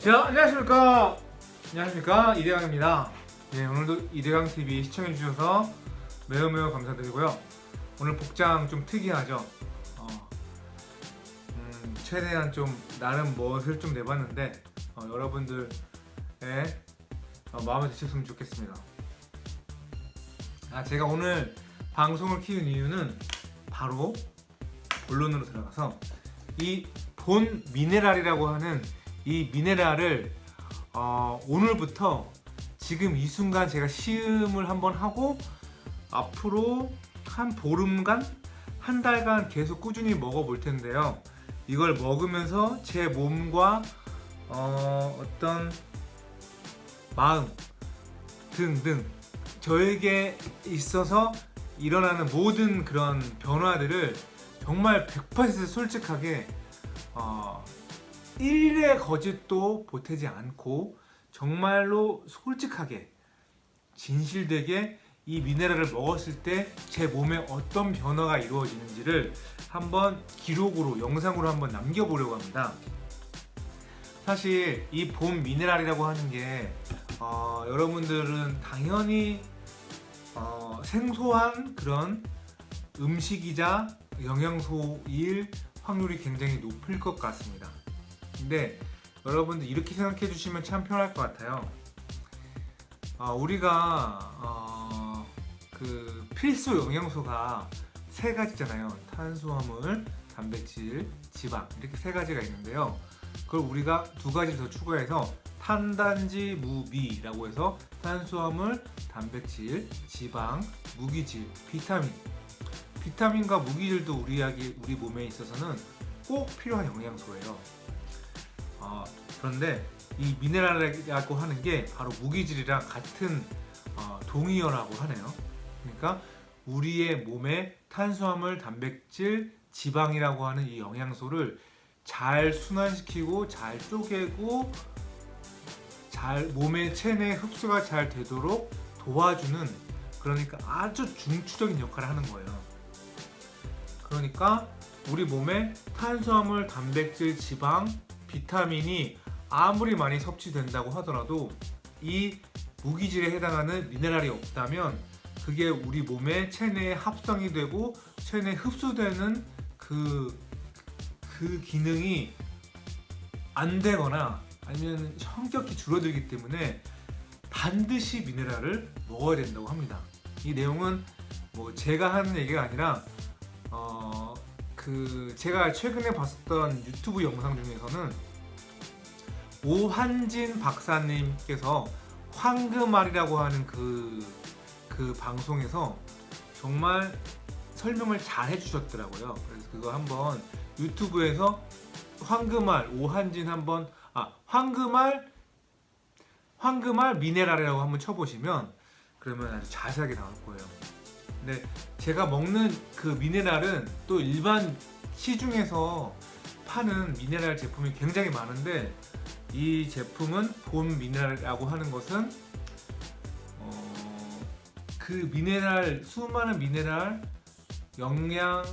자, 안녕하십니까. 안녕하십니까. 이대강입니다. 네, 오늘도 이대강 TV 시청해주셔서 매우 매우 감사드리고요. 오늘 복장 좀 특이하죠. 어, 음, 최대한 좀 나름 멋을 좀 내봤는데 어, 여러분들의 어, 마음에 드셨으면 좋겠습니다. 아, 제가 오늘 방송을 키운 이유는 바로 본론으로 들어가서 이 본 미네랄이라고 하는 이 미네랄을 어, 오늘부터 지금 이 순간 제가 시음을 한번 하고 앞으로 한 보름간 한 달간 계속 꾸준히 먹어볼 텐데요. 이걸 먹으면서 제 몸과 어, 어떤 마음 등등 저에게 있어서 일어나는 모든 그런 변화들을 정말 100% 솔직하게 어, 일의 거짓도 보태지 않고 정말로 솔직하게 진실되게 이 미네랄을 먹었을 때 제 몸에 어떤 변화가 이루어지는지를 한번 기록으로 영상으로 한번 남겨보려고 합니다. 사실 이 봄 미네랄이라고 하는 게 어, 여러분들은 당연히 어, 생소한 그런 음식이자 영양소일 확률이 굉장히 높을 것 같습니다. 근데 여러분들 이렇게 생각해 주시면 참 편할 것 같아요. 어, 우리가 어, 그 필수 영양소가 세 가지잖아요. 탄수화물, 단백질, 지방 이렇게 세 가지가 있는데요. 그걸 우리가 두 가지 더 추가해서 탄단지 무비라고 해서 탄수화물, 단백질, 지방, 무기질, 비타민. 비타민과 무기질도 우리에게 우리 몸에 있어서는 꼭 필요한 영양소예요. 어, 그런데 이 미네랄이라고 하는 게 바로 무기질이랑 같은 어, 동의어라고 하네요. 그러니까 우리의 몸에 탄수화물, 단백질, 지방이라고 하는 이 영양소를 잘 순환시키고 잘 쪼개고 잘 몸의 체내 흡수가 잘 되도록 도와주는 그러니까 아주 중추적인 역할을 하는 거예요. 그러니까 우리 몸에 탄수화물, 단백질, 지방, 비타민이 아무리 많이 섭취된다고 하더라도 이 무기질에 해당하는 미네랄이 없다면 그게 우리 몸의 체내에 합성이 되고 체내에 흡수되는 그, 그 기능이 안 되거나 아니면 성격이 줄어들기 때문에 반드시 미네랄을 먹어야 된다고 합니다. 이 내용은 뭐 제가 하는 얘기가 아니라 어, 그 제가 최근에 봤었던 유튜브 영상 중에서는 오한진 박사님께서 황금알이라고 하는 그, 그 방송에서 정말 설명을 잘 해주셨더라고요. 그래서 그거 한번 유튜브에서 황금알 오한진 한번 아 황금알 황금알 미네랄이라고 한번 쳐보시면 그러면 아주 자세하게 나올 거예요. 근데 제가 먹는 그 미네랄은 또 일반 시중에서 파는 미네랄 제품이 굉장히 많은데 이 제품은 본 미네랄이라고 하는 것은 어, 그 미네랄 수많은 미네랄 영양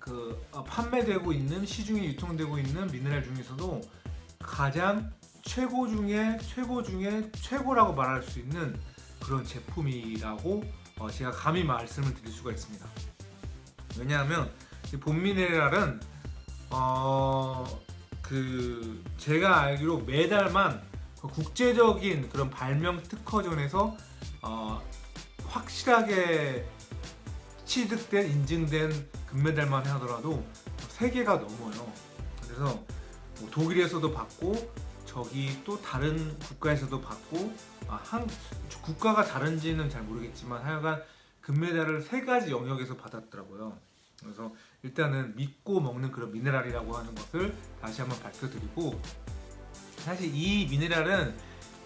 그 어, 판매되고 있는 시중에 유통되고 있는 미네랄 중에서도 가장 최고 중에 최고 중에 최고라고 말할 수 있는 그런 제품이라고 어, 제가 감히 말씀을 드릴 수가 있습니다. 왜냐하면 이 봄미네랄은 어, 그 제가 알기로 매달만 그 국제적인 그런 발명 특허전에서 어, 확실하게 취득된 인증된 금메달만 하더라도 세 개가 넘어요. 그래서 뭐 독일에서도 받고 저기 또 다른 국가에서도 받고 아, 한 국가가 다른지는 잘 모르겠지만 하여간 금메달을 세 가지 영역에서 받았더라고요. 그래서 일단은 믿고 먹는 그런 미네랄이라고 하는 것을 다시 한번 밝혀드리고 사실 이 미네랄은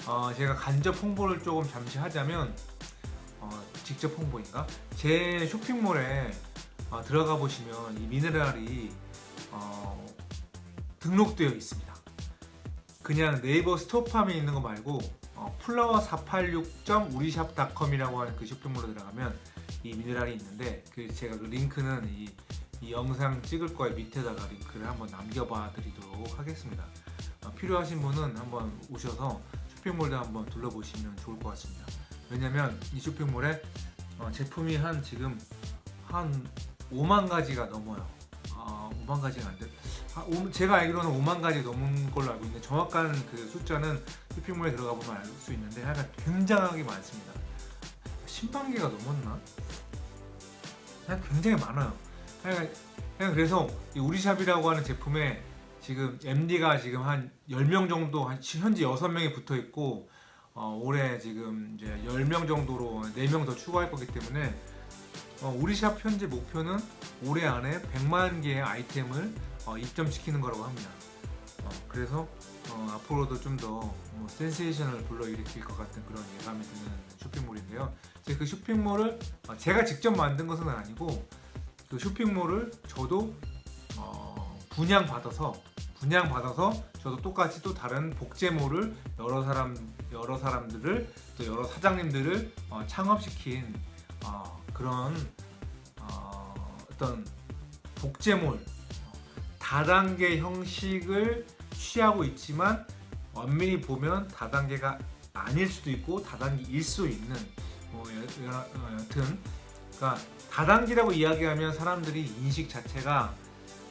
어, 제가 간접 홍보를 조금 잠시 하자면 어, 직접 홍보인가? 제 쇼핑몰에 어, 들어가 보시면 이 미네랄이 어, 등록되어 있습니다. 그냥 네이버 스토팜에 있는 거 말고 어, 플라워 486.우리샵닷컴이라고 하는 그 쇼핑몰로 들어가면 이 미네랄이 있는데 그 제가 그 링크는 이, 이 영상 찍을 거에 밑에다가 링크를 한번 남겨봐 드리도록 하겠습니다. 어, 필요하신 분은 한번 오셔서 쇼핑몰도 한번 둘러보시면 좋을 것 같습니다. 왜냐면 이 쇼핑몰에 어, 제품이 한 지금 한 5만 가지가 넘어요. 아, 5만 가지는 안 돼. 아, 오- 제가 알기로는 5만 가지 넘은 걸로 알고 있는데 정확한 그 숫자는 쇼핑몰에 들어가 보면 알 수 있는데 하여간 굉장하게 많습니다. 10만 개가 넘었나? 그냥 굉장히 많아요. 그냥 그래서 이 우리 샵이라고 하는 제품에 지금 MD가 지금 한 10명 정도 현재 6명이 붙어 있고 어, 올해 지금 이제 10명 정도로 4명 더 추가할 거기 때문에 어, 우리샵 현재 목표는 올해 안에 100만 개의 아이템을 어, 입점시키는 거라고 합니다. 어, 그래서 어, 앞으로도 좀더 뭐, 센세이션을 불러일으킬 것 같은 그런 예감이 드는 쇼핑몰인데요. 그 쇼핑몰을 어, 제가 직접 만든 것은 아니고 그 쇼핑몰을 저도 어, 분양 받아서 분양 받아서 저도 똑같이 또 다른 복제몰을 여러 사람 여러 사람들을 또 여러 사장님들을 어, 창업시킨 어, 그런 어, 어떤 복제몰 어, 다단계 형식을 취하고 있지만 엄밀히 보면 다단계가 아닐 수도 있고 다단계일 수 있는 뭐 여- 여러- 어, 여튼 그러니까 다단계라고 이야기하면 사람들이 인식 자체가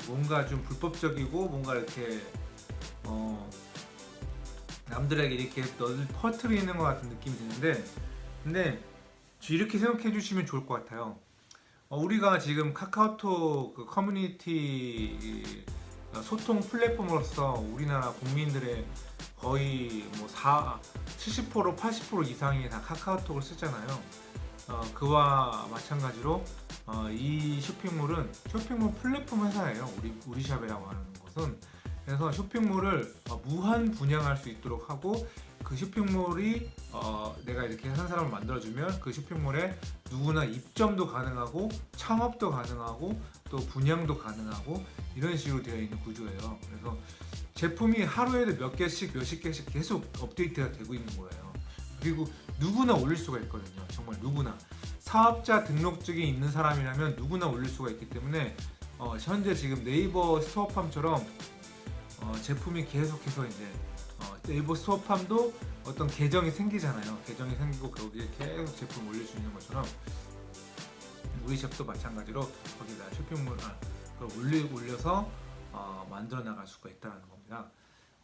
뭔가 좀 불법적이고 뭔가 이렇게 어 남들에게 이렇게 너를 퍼뜨리는 것 같은 느낌이 드는데 근데 이렇게 생각해 주시면 좋을 것 같아요. 어, 우리가 지금 카카오톡 그 커뮤니티 어, 소통 플랫폼으로서 우리나라 국민들의 거의 뭐 4, 70% 80% 이상이 다 카카오톡을 쓰잖아요. 어, 그와 마찬가지로 어, 이 쇼핑몰은 쇼핑몰 플랫폼 회사예요. 우리 우리샵이라고 하는 것은 그래서 쇼핑몰을 어, 무한 분양할 수 있도록 하고 그 쇼핑몰이 어, 내가 이렇게 한 사람을 만들어주면 그 쇼핑몰에 누구나 입점도 가능하고 창업도 가능하고 또 분양도 가능하고 이런 식으로 되어 있는 구조예요. 그래서 제품이 하루에도 몇 개씩 몇십 개씩 계속 업데이트가 되고 있는 거예요. 그리고 누구나 올릴 수가 있거든요. 정말 누구나 사업자 등록증이 있는 사람이라면 누구나 올릴 수가 있기 때문에 어, 현재 지금 네이버 스토어팜처럼 어, 제품이 계속해서 이제 어, 네이버 스토어팜도 어떤 계정이 생기잖아요. 계정이 생기고 거기에 계속 제품 올릴 수 있는 것처럼 우리 샵도 마찬가지로 거기다 쇼핑몰 아, 올리, 올려서 어, 만들어 나갈 수가 있다는 겁니다.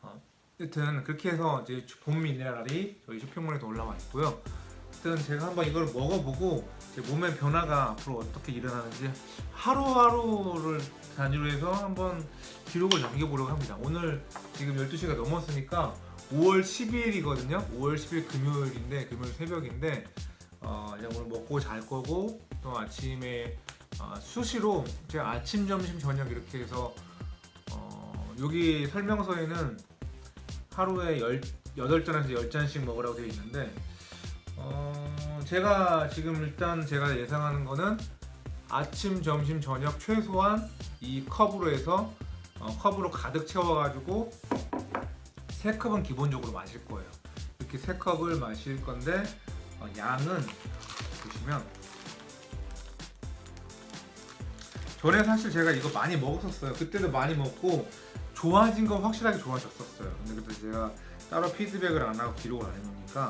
어, 여튼 그렇게 해서 이제 봄 미네랄이 저희 쇼핑몰에도 올라와 있고요. 어쨌든 제가 한번 이걸 먹어보고 제 몸의 변화가 앞으로 어떻게 일어나는지 하루하루를 단위로 해서 한번 기록을 남겨보려고 합니다. 오늘 지금 12시가 넘었으니까 5월 10일이거든요. 5월 10일 금요일인데 금요일 새벽인데 어, 이제 오늘 먹고 잘 거고 또 아침에 어, 수시로 제가 아침, 점심, 저녁 이렇게 해서 어, 여기 설명서에는 하루에 10, 8잔에서 10잔씩 먹으라고 되어 있는데 어, 제가 지금 일단 제가 예상하는 거는 아침, 점심, 저녁 최소한 이 컵으로 해서 어, 컵으로 가득 채워가지고 세 컵은 기본적으로 마실 거예요. 이렇게 세 컵을 마실 건데 어, 양은 보시면 전에 사실 제가 이거 많이 먹었었어요. 그때도 많이 먹고 좋아진 건 확실하게 좋아졌었어요. 근데 그때 제가 따로 피드백을 안 하고 기록을 안 해놓으니까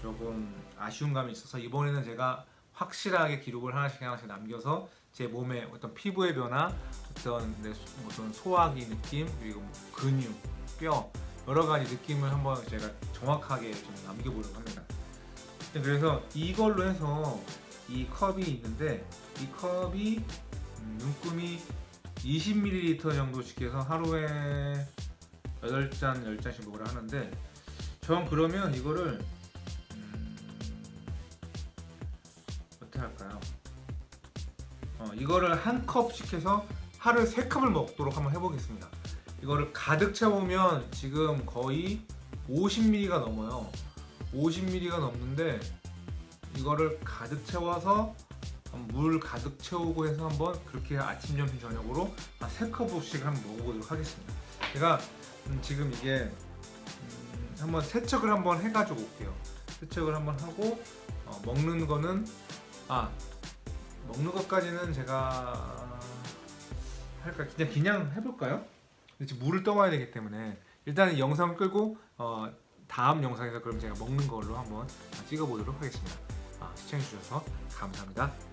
조금 아쉬운 감이 있어서 이번에는 제가 확실하게 기록을 하나씩 하나씩 남겨서 제 몸의 어떤 피부의 변화, 어떤 내 소- 어떤 소화기 느낌 그리고 뭐 근육, 뼈 여러 가지 느낌을 한번 제가 정확하게 좀 남겨보려고 합니다. 그래서 이걸로 해서 이 컵이 있는데 이 컵이 음, 눈금이 20ml 정도씩 해서 하루에 8잔, 10잔씩 먹으라 하는데 전 그러면 이거를 음, 어떻게 할까요? 어, 이거를 한 컵씩 해서 하루에 세 컵을 먹도록 한번 해보겠습니다. 이거를 가득 채우면 지금 거의 50ml가 넘어요. 50ml가 넘는데 이거를 가득 채워서 물 가득 채우고 해서 한번 그렇게 아침, 점심, 저녁으로 한세 컵씩 한번 먹어보도록 하겠습니다. 제가 음, 지금 이게 음, 한번 세척을 한번 해가지고 올게요. 세척을 한번 하고 어, 먹는 거는 아 먹는 것까지는 제가 할까 그냥 그냥 해볼까요? 지금 물을 떠와야 되기 때문에 일단은 영상 끄고 어, 다음 영상에서 그럼 제가 먹는 걸로 한번 찍어보도록 하겠습니다. 아, 시청해주셔서 감사합니다.